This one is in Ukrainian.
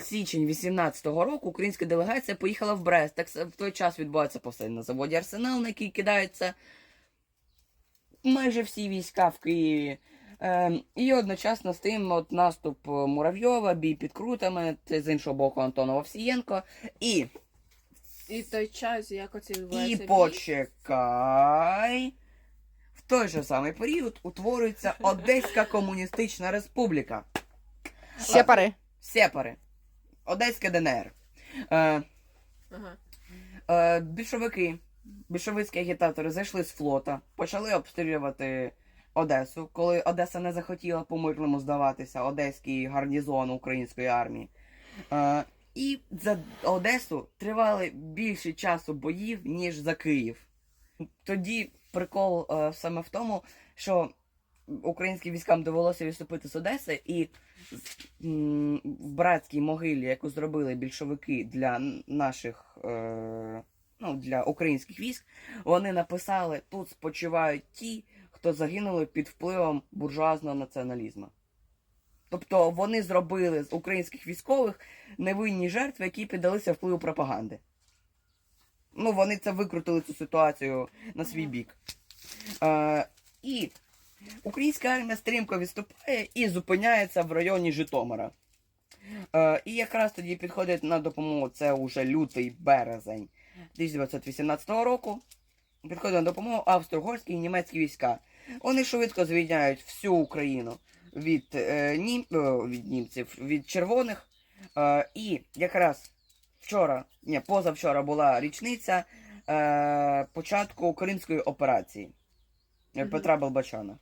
січень 18-го року українська делегація поїхала в Брест. Так в той час відбувається посиль на заводі Арсенал, на який кидаються майже всі війська в Києві. Ем, і одночасно з тим от наступ е, Муравйова, бій під крутами, це з іншого боку Антонов Овсієнко. І, І той час, як оці і почекай. В той же самий період утворюється Одеська Комуністична Республіка. Сепари. Сепари. Одеська ДНР. Е, Ага. е, більшовики, більшовицькі агітатори зайшли з флота, почали обстрілювати Одесу, коли Одеса не захотіла по-мирному здаватися, Одеський гарнізон української армії. Е, і за Одесу тривали більше часу боїв, ніж за Київ. Тоді прикол е, саме в тому, що українським військам довелося відступити з Одеси, і в братській могилі, яку зробили більшовики для наших, е, ну, для українських військ, вони написали: тут спочивають ті, хто загинули під впливом буржуазного націоналізму. Тобто вони зробили з українських військових невинні жертви, які піддалися впливу пропаганди. Ну, вони це викрутили цю ситуацію на свій бік. Е, і українська армія стрімко відступає і зупиняється в районі Житомира. Е, і якраз тоді підходить на допомогу, це уже лютий березень 1918 року. Підходить на допомогу австро-угорські і німецькі війська. Вони швидко звільняють всю Україну від, е, нім, о, від німців, від червоних. Е, і якраз вчора, ні, позавчора була річниця е, початку Кримської операції е. Петра Балбачана.